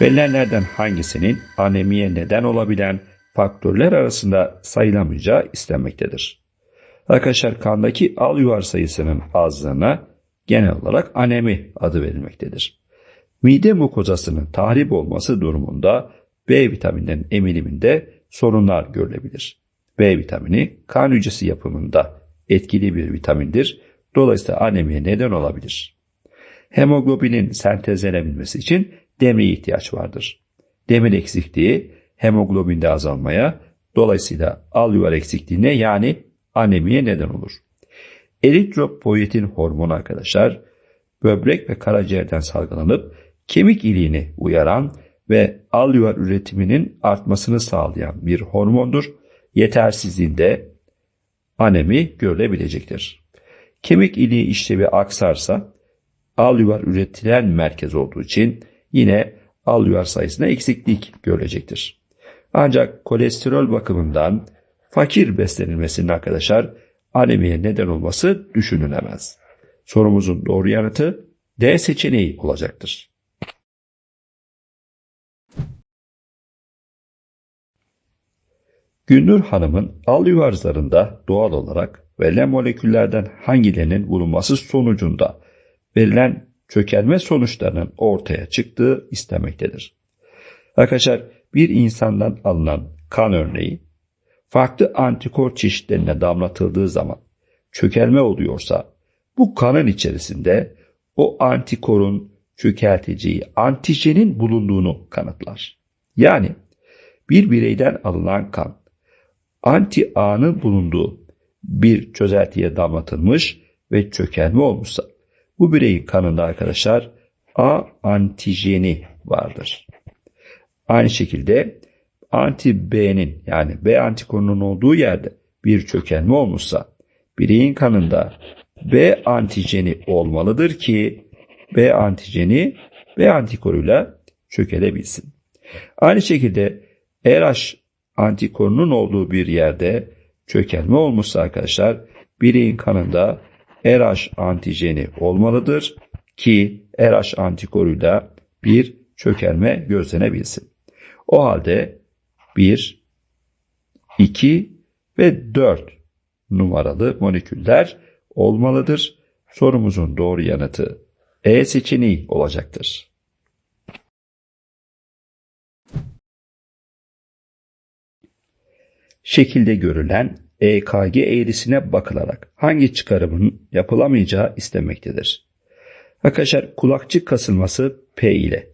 Verilenlerden hangisinin anemiye neden olabilen faktörler arasında sayılamayacağı istenmektedir. Arkadaşlar kandaki al yuvar sayısının azlığına genel olarak anemi adı verilmektedir. Mide mukozasının tahrip olması durumunda B vitamininin emiliminde sorunlar görülebilir. B vitamini kan hücresi yapımında etkili bir vitamindir. Dolayısıyla anemiye neden olabilir. Hemoglobinin sentezlenebilmesi için demire ihtiyaç vardır. Demir eksikliği hemoglobinde azalmaya, dolayısıyla al yuvar eksikliğine yani anemiye neden olur. Eritropoyetin hormonu arkadaşlar böbrek ve karaciğerden salgılanıp kemik iliğini uyaran ve al yuvar üretiminin artmasını sağlayan bir hormondur. Yetersizliğinde anemi görülebilecektir. Kemik iliği işlevi aksarsa al yuvar üretilen merkez olduğu için yine al yuvar sayısında eksiklik görülecektir. Ancak kolesterol bakımından fakir beslenilmesinin arkadaşlar anemiye neden olması düşünülemez. Sorumuzun doğru yanıtı D seçeneği olacaktır. Gündür Hanım'ın al yuvarlarında doğal olarak verilen moleküllerden hangilerinin bulunması sonucunda verilen çökelme sonuçlarının ortaya çıktığı istemektedir. Arkadaşlar bir insandan alınan kan örneği farklı antikor çeşitlerine damlatıldığı zaman çökelme oluyorsa bu kanın içerisinde o antikorun çökelteceği antijenin bulunduğunu kanıtlar. Yani bir bireyden alınan kan anti-A'nın bulunduğu bir çözeltiye damlatılmış ve çökelme olmuşsa bu bireyin kanında arkadaşlar A antijeni vardır. Aynı şekilde anti B'nin yani B antikorunun olduğu yerde bir çökelme olmuşsa bireyin kanında B antijeni olmalıdır ki B antijeni B antikoruyla çökelebilsin. Aynı şekilde RH antikorunun olduğu bir yerde çökelme olmuşsa arkadaşlar bireyin kanında RH antijeni olmalıdır ki RH antikoruyla bir çökelme gözlenebilsin. O halde 1, 2 ve 4 numaralı moleküller olmalıdır. Sorumuzun doğru yanıtı E seçeneği olacaktır. Şekilde görülen EKG eğrisine bakılarak hangi çıkarımın yapılamayacağı istenmektedir. Arkadaşlar kulakçık kasılması P ile,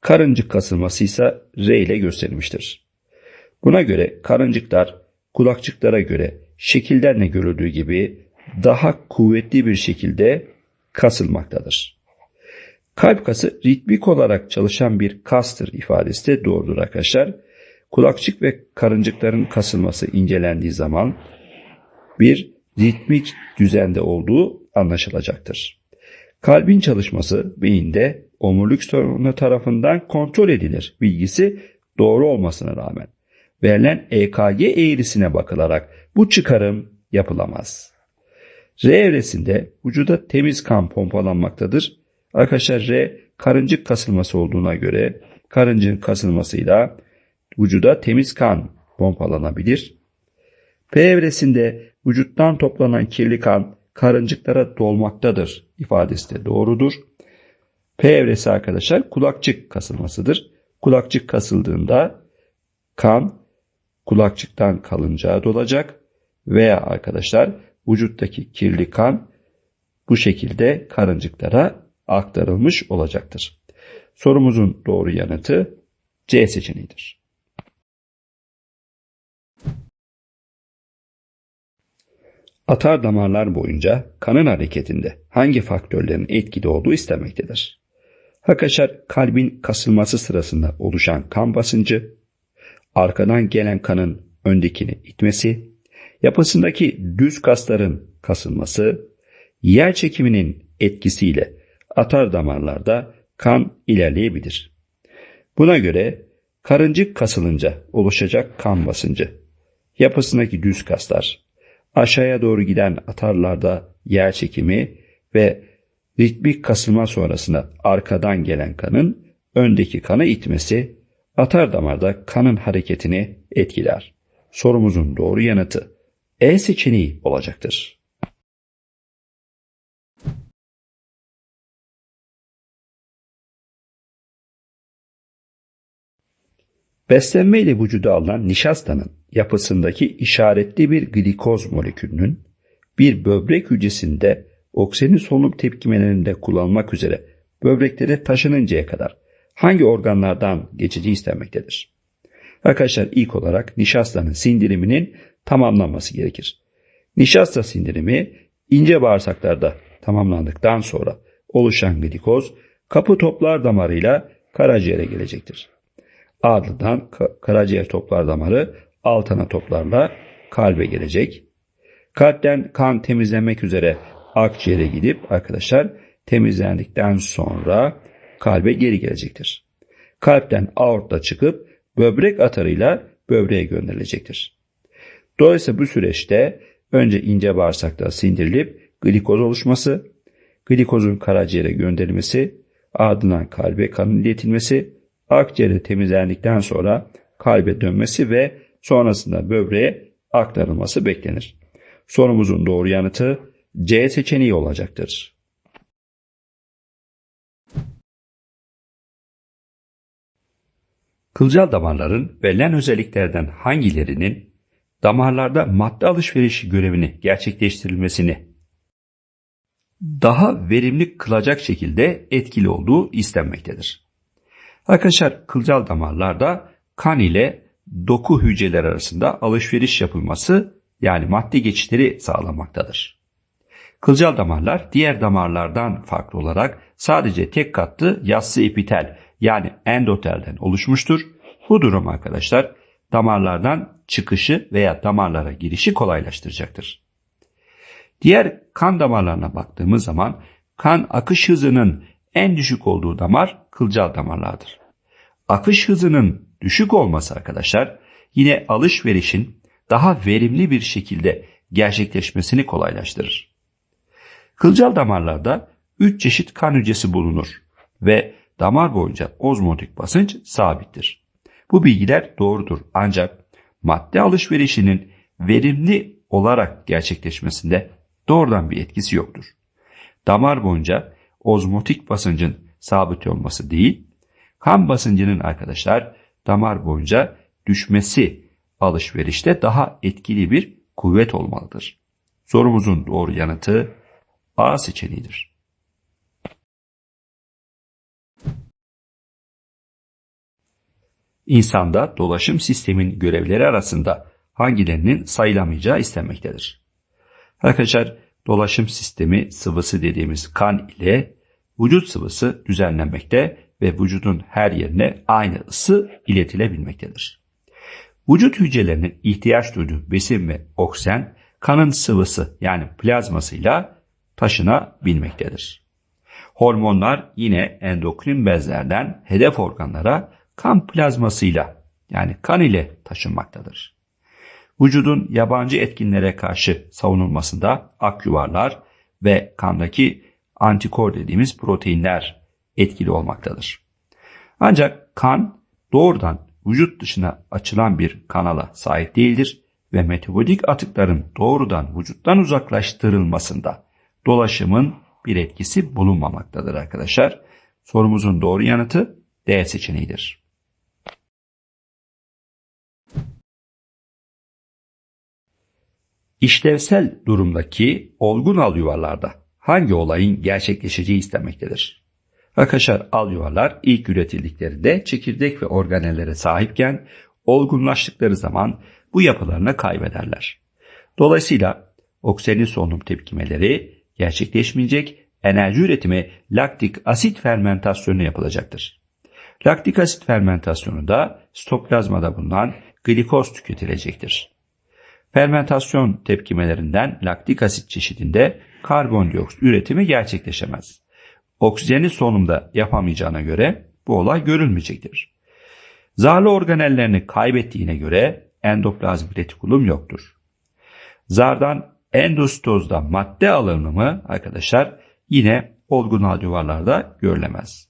karıncık kasılması ise R ile gösterilmiştir. Buna göre karıncıklar kulakçıklara göre şekilden ne görüldüğü gibi daha kuvvetli bir şekilde kasılmaktadır. Kalp kası ritmik olarak çalışan bir kastır ifadesi de doğrudur arkadaşlar. Kulakçık ve karıncıkların kasılması incelendiği zaman bir ritmik düzende olduğu anlaşılacaktır. Kalbin çalışması beyinde omurilik sorunu tarafından kontrol edilir bilgisi doğru olmasına rağmen verilen EKG eğrisine bakılarak bu çıkarım yapılamaz. R evresinde vücuda temiz kan pompalanmaktadır. Arkadaşlar R karıncık kasılması olduğuna göre karıncığın kasılmasıyla vücuda temiz kan pompalanabilir. P evresinde vücuttan toplanan kirli kan karıncıklara dolmaktadır ifadesi de doğrudur. P evresi arkadaşlar kulakçık kasılmasıdır. Kulakçık kasıldığında kan kulakçıktan kalıncağa dolacak veya arkadaşlar vücuttaki kirli kan bu şekilde karıncıklara aktarılmış olacaktır. Sorumuzun doğru yanıtı C seçeneğidir. Atar damarlar boyunca kanın hareketinde hangi faktörlerin etkili olduğu istenmektedir. Arkadaşlar kalbin kasılması sırasında oluşan kan basıncı, arkadan gelen kanın öndekini itmesi, yapısındaki düz kasların kasılması, yer çekiminin etkisiyle atar damarlarda kan ilerleyebilir. Buna göre karıncık kasılınca oluşacak kan basıncı, yapısındaki düz kaslar, aşağıya doğru giden atarlarda yer çekimi ve ritmik kasılma sonrasında arkadan gelen kanın öndeki kanı itmesi atar damarda kanın hareketini etkiler. Sorumuzun doğru yanıtı E seçeneği olacaktır. Beslenme ile vücuda alınan nişastanın yapısındaki işaretli bir glikoz molekülünün bir böbrek hücresinde oksijenin solunum tepkimelerinde kullanılmak üzere böbreklere taşınıncaya kadar hangi organlardan geçici istenmektedir? Arkadaşlar ilk olarak nişastanın sindiriminin tamamlanması gerekir. Nişasta sindirimi ince bağırsaklarda tamamlandıktan sonra oluşan glikoz kapı toplar damarıyla karaciğere gelecektir. Ardından karaciğer toplar damarı altına toplarla kalbe gelecek. Kalpten kan temizlenmek üzere akciğere gidip arkadaşlar temizlendikten sonra kalbe geri gelecektir. Kalpten aortta çıkıp böbrek atarıyla böbreğe gönderilecektir. Dolayısıyla bu süreçte önce ince bağırsakta sindirilip glikoz oluşması, glikozun karaciğere gönderilmesi, ardından kalbe kanın iletilmesi, akciğere temizlendikten sonra kalbe dönmesi ve sonrasında böbreğe aktarılması beklenir. Sorumuzun doğru yanıtı C seçeneği olacaktır. Kılcal damarların verilen özelliklerden hangilerinin damarlarda madde alışverişi görevini gerçekleştirilmesini daha verimli kılacak şekilde etkili olduğu istenmektedir. Arkadaşlar kılcal damarlarda kan ile doku hücreler arasında alışveriş yapılması yani madde geçişleri sağlamaktadır. Kılcal damarlar diğer damarlardan farklı olarak sadece tek katlı yassı epitel yani endotelden oluşmuştur. Bu durum arkadaşlar damarlardan çıkışı veya damarlara girişi kolaylaştıracaktır. Diğer kan damarlarına baktığımız zaman kan akış hızının en düşük olduğu damar kılcal damarlardır. Akış hızının düşük olması arkadaşlar yine alışverişin daha verimli bir şekilde gerçekleşmesini kolaylaştırır. Kılcal damarlarda 3 çeşit kan hücresi bulunur ve damar boyunca ozmotik basınç sabittir. Bu bilgiler doğrudur ancak madde alışverişinin verimli olarak gerçekleşmesinde doğrudan bir etkisi yoktur. Damar boyunca ozmotik basıncın sabit olması değil, kan basıncının arkadaşlar damar boyunca düşmesi alışverişte daha etkili bir kuvvet olmalıdır. Sorumuzun doğru yanıtı A seçeneğidir. İnsanda dolaşım sistemin görevleri arasında hangilerinin sayılamayacağı istenmektedir. Arkadaşlar dolaşım sistemi sıvısı dediğimiz kan ile vücut sıvısı düzenlenmekte ve vücudun her yerine aynı ısı iletilebilmektedir. Vücut hücrelerinin ihtiyaç duyduğu besin ve oksijen kanın sıvısı yani plazmasıyla taşınabilmektedir. Hormonlar yine endokrin bezlerden hedef organlara kan plazmasıyla yani kan ile taşınmaktadır. Vücudun yabancı etkinlere karşı savunulmasında akyuvarlar ve kandaki antikor dediğimiz proteinler etkili olmaktadır. Ancak kan doğrudan vücut dışına açılan bir kanala sahip değildir ve metabolik atıkların doğrudan vücuttan uzaklaştırılmasında dolaşımın bir etkisi bulunmamaktadır arkadaşlar. Sorumuzun doğru yanıtı D seçeneğidir. İşlevsel durumdaki olgun al yuvarlarda hangi olayın gerçekleşeceği istenmektedir? Arkadaşlar al yuvarlar ilk üretildiklerinde çekirdek ve organellere sahipken olgunlaştıkları zaman bu yapılarını kaybederler. Dolayısıyla oksijenin solunum tepkimeleri gerçekleşmeyecek, enerji üretimi laktik asit fermentasyonu yapılacaktır. Laktik asit fermentasyonu da stoplazmada bulunan glikoz tüketilecektir. Fermentasyon tepkimelerinden laktik asit çeşidinde karbondioksit üretimi gerçekleşemez. Oksijeni solunumda yapamayacağına göre bu olay görülmeyecektir. Zarlı organellerini kaybettiğine göre endoplazmik retikulum yoktur. Zardan endostozda madde alınımı arkadaşlar yine olgun duvarlarda görülemez.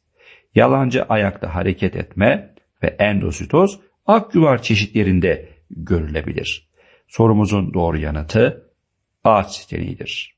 yalancı ayakta hareket etme ve endositoz akyuvar çeşitlerinde görülebilir. Sorumuzun doğru yanıtı A seçeneğidir.